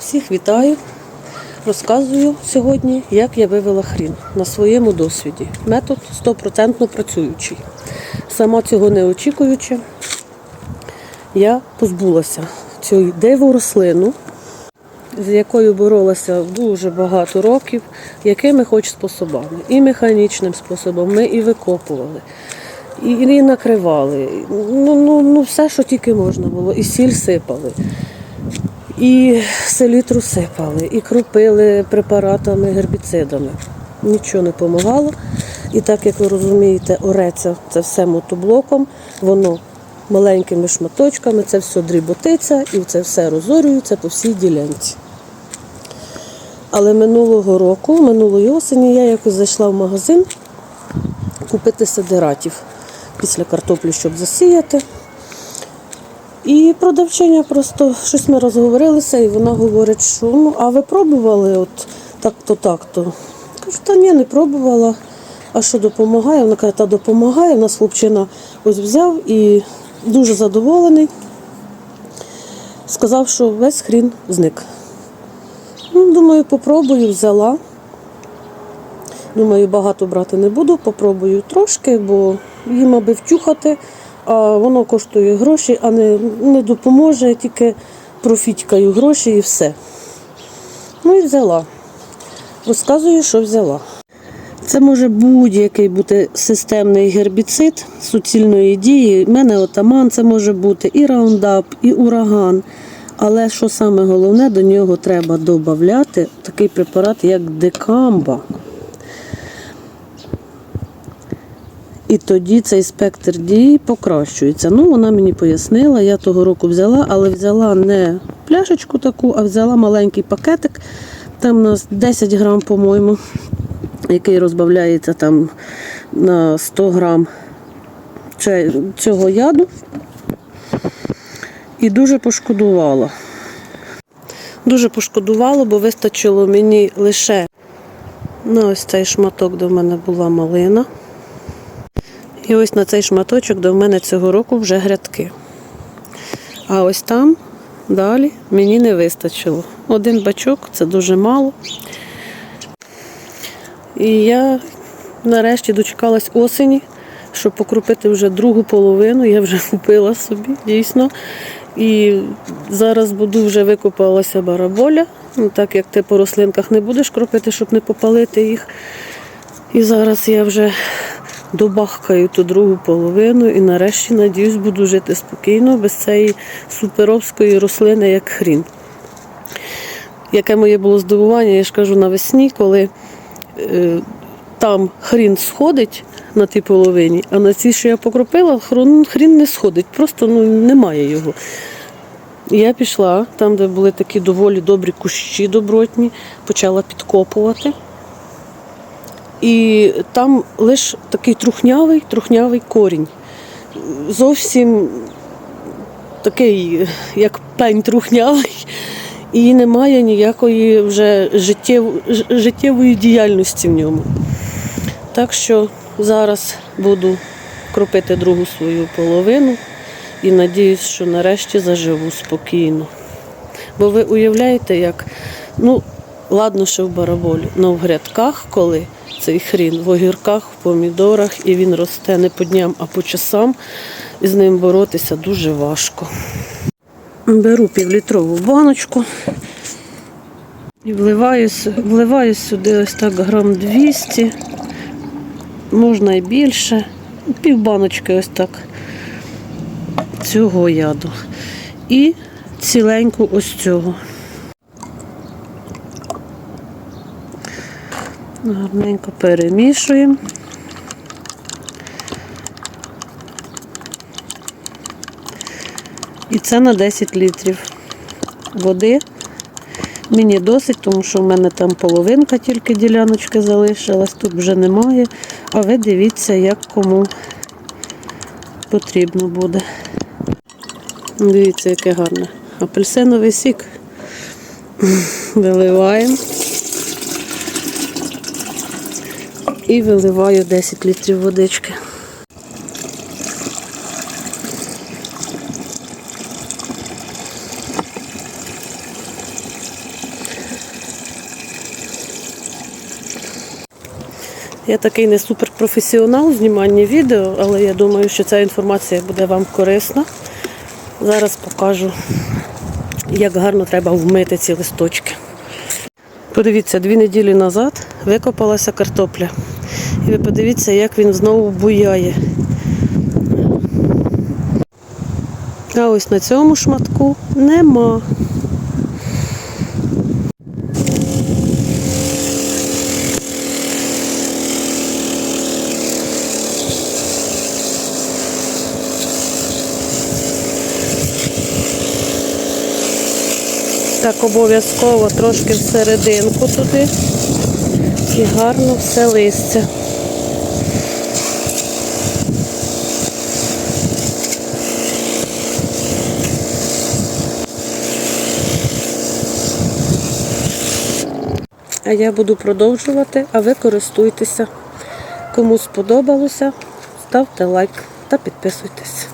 Всіх вітаю. Розказую сьогодні, як я вивела хрін на своєму досвіді. Метод 100% працюючий. Сама цього не очікуючи, я позбулася цієї диву рослину, з якою боролася дуже багато років, якими хоч способами. І механічним способом ми і викопували, і, і накривали. Ну, ну, ну, все, що тільки можна було. І сіль сипали. І селітру сипали, і кропили препаратами, гербіцидами. Нічого не допомагало. І так як ви розумієте, ореться це все мотоблоком, воно маленькими шматочками, це все дріботиться і це все розорюється по всій ділянці. Але минулого року, минулої осені, я якось зайшла в магазин купити сидератів після картоплі, щоб засіяти. І продавчиня просто щось ми розговорилися, і вона говорить, що ну, а ви пробували от так-то, так-то. Кажу, та ні, не пробувала. А що допомагає? Вона каже, та допомагає. У нас хлопчина ось взяв і дуже задоволений. Сказав, що весь хрін зник. Ну, думаю, попробую, взяла. Думаю, багато брати не буду, попробую трошки, бо їм аби втюхати, а воно коштує гроші, а не, не допоможе, тільки профітькаю гроші і все. Ну і взяла. Розказую, що взяла. Це може будь-який бути системний гербіцид суцільної дії. У мене отаман, це може бути і раундап, і ураган. Але що саме головне, до нього треба додати такий препарат, як декамба. І тоді цей спектр дії покращується. Ну, вона мені пояснила, я того року взяла, але взяла не пляшечку таку, а взяла маленький пакетик. Там у нас 10 грам, по-моєму, який розбавляється там на 100 грам цього яду. І дуже пошкодувала. Дуже пошкодувала, бо вистачило мені лише на ось цей шматок, де в мене була малина. І ось на цей шматочок до мене цього року вже грядки. А ось там далі мені не вистачило. Один бачок це дуже мало. І я нарешті дочекалась осені, щоб покропити вже другу половину. Я вже купила собі, дійсно. І зараз буду вже викопалася бараболя. Ну, так як ти по рослинках не будеш кропити, щоб не попалити їх. І зараз я вже добахкаю ту другу половину і нарешті, надіюсь, буду жити спокійно, без цієї суперовської рослини, як хрін. Яке моє було здивування, я ж кажу навесні, коли е, там хрін сходить на тій половині, а на цій, що я покропила, хрон- хрін не сходить, просто ну, немає його. Я пішла там, де були такі доволі добрі кущі добротні, почала підкопувати. І там лише такий трухнявий, трухнявий корінь. Зовсім такий, як пень трухнявий, і немає ніякої вже життєв, життєвої діяльності в ньому. Так що зараз буду кропити другу свою половину і надіюсь, що нарешті заживу спокійно. Бо ви уявляєте, як, ну, ладно, що в бараболі, але в грядках, коли цей хрін, в огірках, в помідорах, і він росте не по дням, а по часам, і з ним боротися дуже важко. Беру півлітрову баночку і вливаю, вливаю сюди ось так грам 200, можна і більше, пів баночки ось так цього яду. І ціленьку ось цього. Гарненько перемішуємо. І це на 10 літрів води. Мені досить, тому що в мене там половинка тільки діляночки залишилась, тут вже немає. А ви дивіться, як кому потрібно буде. Дивіться, яке гарне. Апельсиновий сік. Виливаємо. і виливаю 10 літрів водички. Я такий не суперпрофесіонал в зніманні відео, але я думаю, що ця інформація буде вам корисна. Зараз покажу, як гарно треба вмити ці листочки. Подивіться, дві неділі назад викопалася картопля. І ви подивіться, як він знову буяє. А ось на цьому шматку нема. Так, обов'язково трошки всерединку туди і гарно все листя. А я буду продовжувати, а ви користуйтеся. Кому сподобалося, ставте лайк та підписуйтесь.